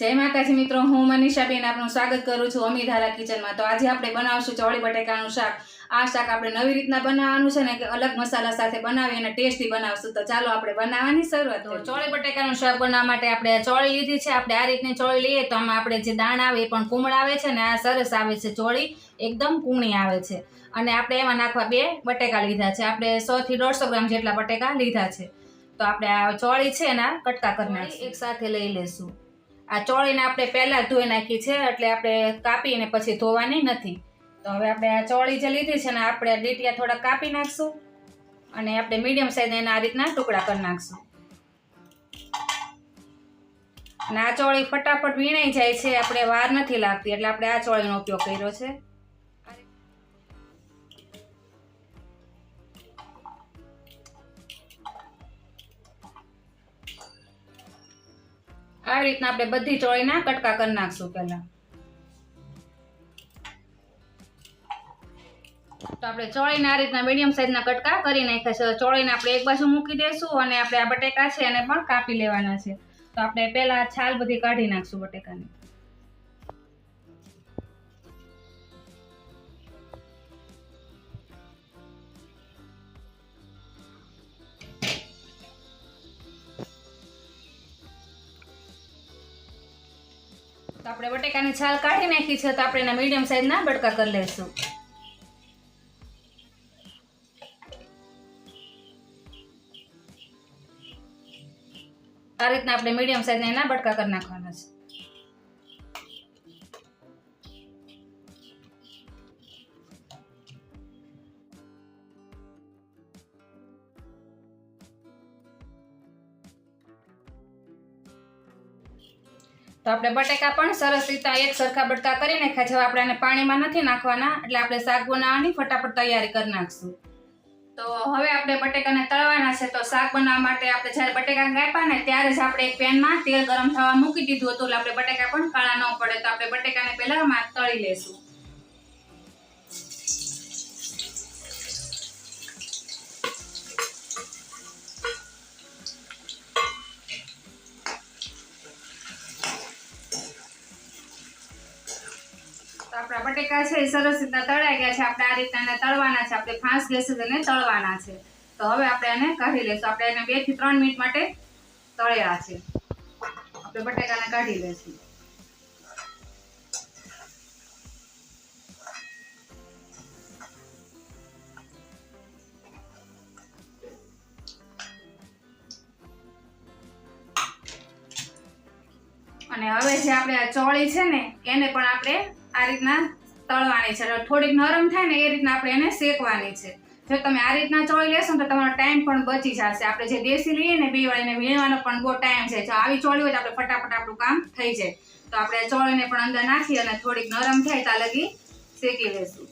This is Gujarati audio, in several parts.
જય માતાજી મિત્રો હું મનીષાબેન આપનું સ્વાગત કરું છું અમીધારા કિચનમાં. તો આજે આપણે બનાવશું ચોળી બટેકાનું શાક. આ શાક આપણે નવી રીતના બનાવવાનું છે ને કે અલગ મસાલા સાથે બનાવી અને ટેસ્ટી બનાવશું. તો ચાલો આપણે બનાવવાની શરૂઆત તો ચોળી બટેકાનું શાક બનાવવા માટે આપણે ચોળી લીધી છે. આપણે આ રીતની ચોળી લઈએ તો આમાં આપણે જે દાણ આવે એ પણ કુમળ આવે છે ને આ સરસ આવે છે ચોળી. એકદમ કૂણી આવે છે. અને આપણે એમાં નાખવા બે બટેકા લીધા છે. આપણે સો થી દોઢસો ગ્રામ જેટલા બટેકા લીધા છે. તો આપણે આ ચોળી છે એના કટકા કરી નાખીએ એક સાથે લઈ લેશું. આ ચોળીને આપણે પહેલાં ધોઈ નાખી છે, એટલે આપણે કાપીને પછી ધોવાની નથી. તો હવે આપણે આ ચોળી જે લીધી છે ને, આપણે ડીટિયા થોડા કાપી નાખશું અને આપણે મીડિયમ સાઈઝ એના આ રીતના ટુકડા કરી નાખશું. અને આ ચોળી ફટાફટ વીણાઈ જાય છે, આપણે વાર નથી લાગતી, એટલે આપણે આ ચોળીનો ઉપયોગ કર્યો છે. આવી રીતના આપણે બધી ચોળીના કટકા કરી નાખશું પહેલા. તો આપણે ચોળીને આ રીતના મીડિયમ સાઈઝના કટકા કરી નાખ્યા છે. ચોળીને આપણે એક બાજુ મૂકી દઈશું અને આપણે આ બટેકા છે એને પણ કાપી લેવાના છે. તો આપણે પહેલા છાલ બધી કાઢી નાખશું બટેકાની. આપણે બટેકાની છાલ કાઢી નાખી છે તો આપણે એના મીડિયમ સાઈઝના બટકા કરી લઈશું આ રીતના આપણે મીડિયમ સાઈઝના એના બટકા કરી નાખવાના છે. તો આપણે બટેકા પણ સરસ રીતે એક સરખા બટકા કરી નાખ્યા છે. હવે આપણે આને પાણીમાં નથી નાખવાના, એટલે આપણે શાક બનાવવાની ફટાફટ તૈયારી કરી નાખશું. તો હવે આપણે બટેકાને તળવાના છે. તો શાક બનાવવા માટે આપણે જ્યારે બટેકા કાપ્યા ને ત્યારે જ આપણે એક પેનમાં તેલ ગરમ થવા મૂકી દીધું હતું. એટલે આપણે બટેકા પણ કાળા ન પડે. તો આપણે બટેકાને પહેલા તળી લેશું આપણા બટેકા છે એ સરસ રીતના તળાઈ ગયા છે. આપણે આ રીતના તળવાના છે. આપણે ફાંસ ગેસ એને તળવાના છે. તો હવે આપણે એને કાઢી લઈશું. આપણે એને બેથી ત્રણ મિનિટ માટે તળ્યા છે. આપણે બટેકાને કાઢી લઈશું. અને હવે જે આપણે આ ચોળી છે ને, એને પણ આપણે આ રીતના તળવાની છે. થોડીક નરમ થાય ને એ રીતના આપણે એને શેકવાની છે. જો તમે આ રીતના ચોળી લેશો તો તમારો ટાઈમ પણ બચી જશે. આપણે જે દેશી લઈએ ને બે વાળીને વીણવાનો પણ બહુ ટાઈમ છે. જો આવી ચોળી હોય તો આપણે ફટાફટ આપણું કામ થઈ જાય. તો આપણે ચોળીને પણ અંદર નાખી અને થોડીક નરમ થાય ત્યાં લગી શેકી લેશું.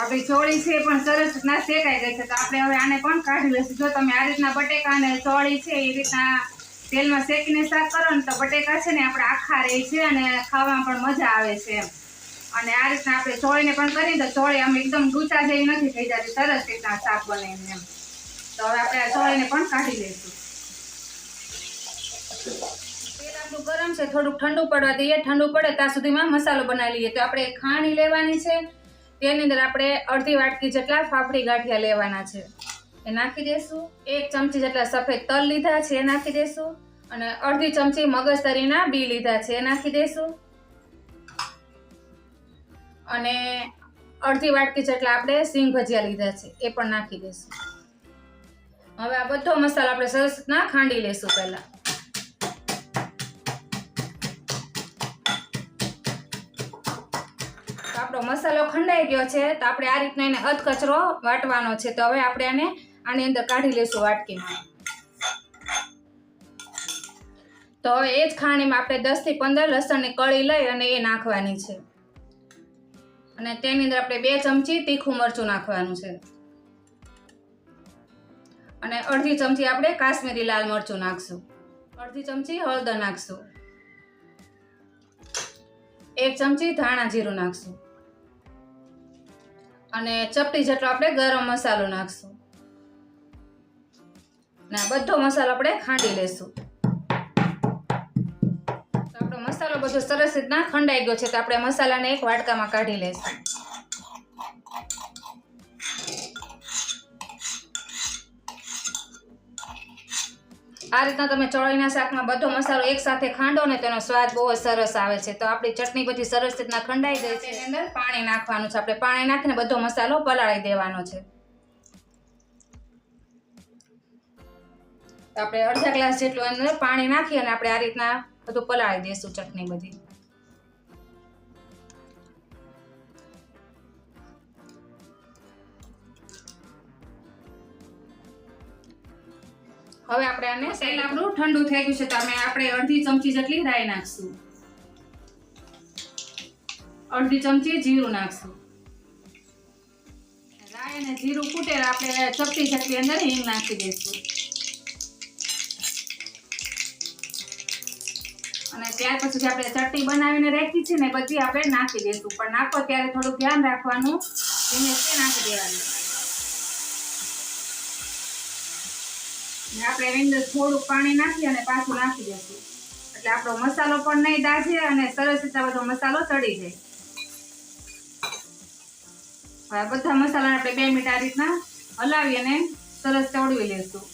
આપણી ચોળી છે, પણ સરસ રીતના શેકાઈ ગઈ છે. તો આપણે હવે આને પણ કાઢી લઈશું. જો તમે આ રીતના બટેકા અને ચોળી છે, એ રીતના તેલમાં શેકીને શાક કરો ને તો બટેકા છે ને આપણે આખા રહે છે અને ખાવામાં પણ મજા આવે છે અને આ રીતના આપણે ચોળીને પણ કરીએ તો ચોળી આમ એકદમ ડૂચા જેવી નથી થઈ જતી. સરસ રીતના શાક બને એમ. એમ તો હવે આપણે આ ચોળીને પણ કાઢી લઈશું. તેલ આપણું ગરમ છે. થોડુંક ઠંડુ પડવા દઈએ. ઠંડુ પડે ત્યાં સુધીમાં મસાલો બનાવી લઈએ. તો આપણે ખાણી લેવાની છે. તેની અંદર આપણે અડધી વાટકી જેટલા ફાફડી ગાંઠિયા લેવાના છે. એ નાખી દઈશું એક ચમચી જેટલા સફેદ તલ લીધા છે એ નાખી દઈશું અને અડધી ચમચી મગજતરીના બી લીધા છે એ નાખી દઈશું અને અડધી વાટકી જેટલા આપણે સિંગ ભજીયા લીધા છે એ પણ નાખી દઈશું હવે આ બધો મસાલો આપણે સરસ રીતના ખાંડી લઈશું પહેલા. આપણો મસાલો ખંડાઈ ગયો છે, તો આપણે આ રીતના એને અધકચરો વાટવાનો છે. તો હવે આપણે આને આની અંદર કાઢી લઈશું વાટકીમાં. તો હવે એ જ ખાણીમાં આપણે દસથી પંદર લસણની કળી લઈ અને એ નાખવાની છે. અને તેની અંદર આપણે બે ચમચી તીખું મરચું નાખવાનું છે. અને અડધી ચમચી આપણે કાશ્મીરી લાલ મરચું નાખશું. અડધી ચમચી હળદર નાખશું. એક ચમચી ધાણા જીરું નાખશું. અને ચપટી જેટલો આપણે ગરમ મસાલો નાખશું. ને બધો મસાલો આપણે ખાંડી લેશું. આપણો મસાલો બધો સરસ રીતના ખંડાઈ ગયો છે, તો આપણે મસાલાને એક વાટકામાં કાઢી લઈશું આ રીતના તમે ચવાઈના શાકમાં બધો મસાલો એક સાથે ખાંડો ને તેનો સ્વાદ બહુ જ સરસ આવે છે. તો આપણી ચટણી પછી સરસ રીતના ખંડાઈ ગઈ છે. અંદર પાણી નાખવાનું છે. આપણે પાણી નાખીને બધો મસાલો પલાળી દેવાનો છે. આપણે અડધા ગ્લાસ જેટલું અંદર પાણી નાખી અને આપણે આ રીતના બધું પલાળી દઈશું ચટણી બધી. હવે આપણે આને તેલ આપણું ઠંડુ થઈ ગયું છે તો અમે આપણે અડધી ચમચી જેટલી રાઈ નાખશું. અડધી ચમચી જીરું નાખશું. રાઈ જીરું ફૂટે આપણે ચપટી જેટલી અંદર હિંગ નાખી દઈશું. અને ત્યાર પછી આપણે ચટણી બનાવીને રાખી છે ને બધી આપણે નાખી દઈશું. પણ નાખો ત્યારે થોડું ધ્યાન રાખવાનું. ધીમે નાખી દેવાનું. આપણે એની અંદર થોડું પાણી નાખી અને પાછું નાખી દઈશું. એટલે આપણો મસાલો પણ નહીં દાજે અને સરસ રીતે બધો મસાલો ચડી જાય. હવે બધા મસાલાને આપણે બે મિનિટ આ રીતના હલાવી અને સરસ ચડવી લઈશું.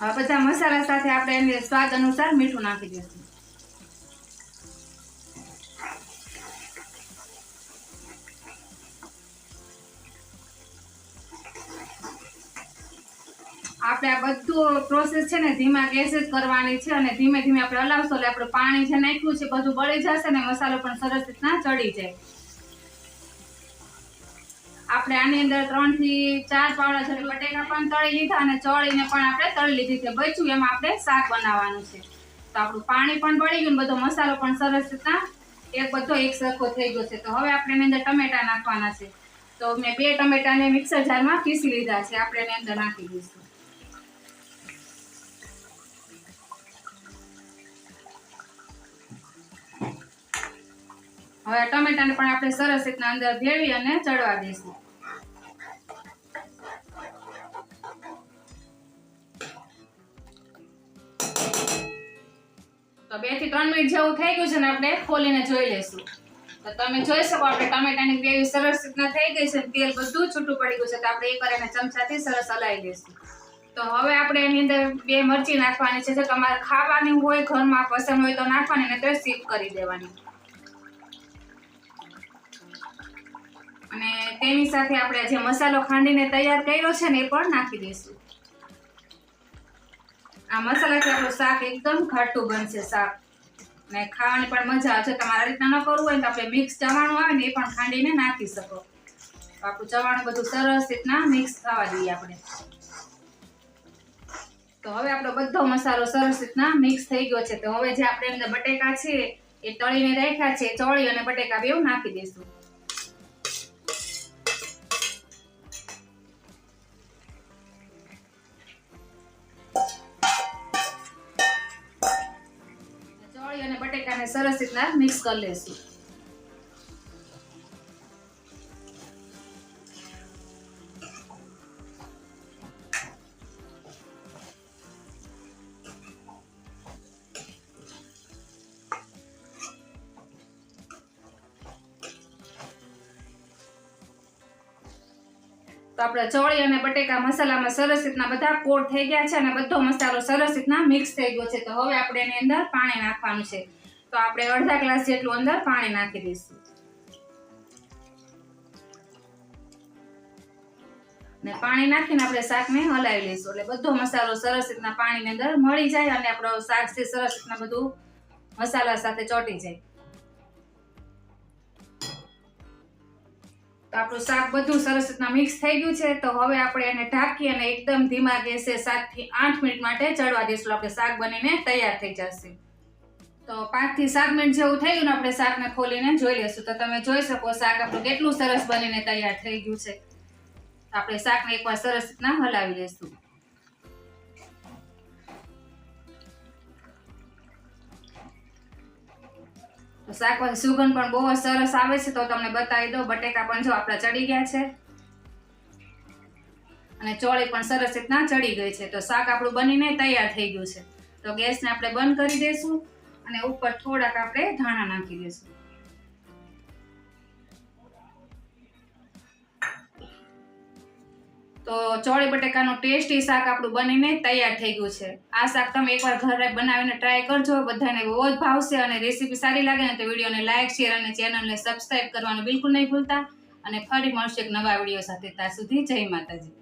હવે બધા મસાલા સાથે આપણે એની સ્વાદ અનુસાર મીઠું નાખી દઈશું. આપણે આ બધું પ્રોસેસ છે ને ધીમા ગેસે જ કરવાની છે અને ધીમે ધીમે આપણે હલાવશો એટલે આપણે પાણી જે નાખ્યું છે બધું બળી જશે ને મસાલો પણ સરસ રીતના ચડી જાય. આપણે આની અંદર ત્રણથી ચાર પાવડા જેટલા બટેકા પણ તળી લીધા અને ચળીને પણ આપણે તળી લીધી છે. બચ્યું એમાં આપણે શાક બનાવવાનું છે. તો આપણું પાણી પણ બળી ગયું બધો મસાલો પણ સરસ રીતના એક બધો એક સરખો થઈ ગયો છે. તો હવે આપણે એની અંદર ટમેટા નાખવાના છે. તો મેં બે ટમેટાને મિક્સર જારમાં પીસી લીધા છે. આપણે એની અંદર નાખી દઈશું. હવે ટમેટાને પણ આપણે સરસ રીતના અંદર ભેળવી અને ચડવા દઈશું. તો બેથી ત્રણ મિનિટ જેવું થઈ ગયું છે ને આપણે ખોલીને જોઈ લઈશું. તો તમે જોઈ શકો આપણે ટમેટાની ગ્રેવી સરસ રીતના થઈ ગઈ છે તેલ બધું છૂટું પડી ગયું છે તો આપણે એક વાર એને ચમચાથી સરસ હલાવી દઈશું તો હવે આપણે એની અંદર બે મરચી નાખવાની છે. જો તમારે ખાવાની હોય, ઘરમાં પસંદ હોય તો નાખવાની ને તો સ્કીપ કરી દેવાની. અને તેની સાથે આપણે જે મસાલો ખાંડીને તૈયાર કર્યો છે ને એ પણ નાખી દઈશું. આ મસાલાથી આપણું શાક એકદમ ઘાટું બનશે શાક. અને ખાવાની પણ મજા આવશે તમારે રીતના ન કરવું હોય તો આપણે મિક્સ ચવાણું આવે ને એ પણ ખાંડીને નાખી શકો. આપણું ચવાણું બધું સરસ રીતના મિક્સ થવા દઈએ આપણે. તો હવે આપણો બધો મસાલો સરસ રીતના મિક્સ થઈ ગયો છે. તો હવે જે આપણે એમને બટેકા છે એ તળીને રાખ્યા છે ચોળી અને બટેકા બેવ નાખી દઈશું. અને સરસ રીતના મિક્સ કરી લેશું. તો આપણે ચોળી અને બટેકા મસાલામાં સરસ રીતના બધા કોટ થઈ ગયા છે અને બધો મસાલો સરસ રીતના મિક્સ થઈ ગયો છે. તો હવે આપણે એની અંદર પાણી નાખવાનું છે. તો આપણે અડધા ગ્લાસ જેટલું અંદર પાણી નાખી દઈશું. ને પાણી નાખીને આપણે શાકને હલાવી લઈશું. એટલે બધો મસાલો સરસ રીતના પાણીની અંદર મળી જાય અને આપણો શાક છે સરસ રીતના બધું મસાલા સાથે ચોટી જાય. તો આપણું શાક બધું સરસ રીતના મિક્સ થઈ ગયું છે. તો હવે આપણે એને ઢાંકી અને એકદમ ધીમા ગેસે સાતથી આઠ મિનિટ માટે ચડવા દઈશું. આપણે શાક બનીને તૈયાર થઈ જશે. તો પાંચથી સાત મિનિટ જેવું થઈ ગયું ને આપણે શાકને ખોલીને જોઈ લેશું તો તમે જોઈ શકો શાક આપણું કેટલું સરસ બનીને તૈયાર થઈ ગયું છે. તો આપણે શાકને એકવાર સરસ રીતના હલાવી લઈશું. તો શાકભાજી સુગંધ પણ બહુ જ સરસ આવે છે. તો તમને બતાવી દો બટેકા પણ જો આપણા ચડી ગયા છે. અને ચોળી પણ સરસ રીતના ચડી ગઈ છે. તો શાક આપણું બનીને તૈયાર થઈ ગયું છે. તો ગેસને આપણે બંધ કરી દઈશું. અને ઉપર થોડાક આપણે ધાણા નાખી દઈશું તો ચોળી બટેકાનું ટેસ્ટી શાક આપણું બનીને તૈયાર થઈ ગયું છે. આ શાક તમે એકવાર ઘરે બનાવીને ટ્રાય કરજો. બધાને બહુ જ ભાવશે અને રેસીપી સારી લાગે ને તો વિડીયોને લાઇક શેર અને ચેનલને સબસ્ક્રાઈબ કરવાનું બિલકુલ નહીં ભૂલતા. અને ફરી મળશે એક નવા વીડિયો સાથે. ત્યાં સુધી જય માતાજી.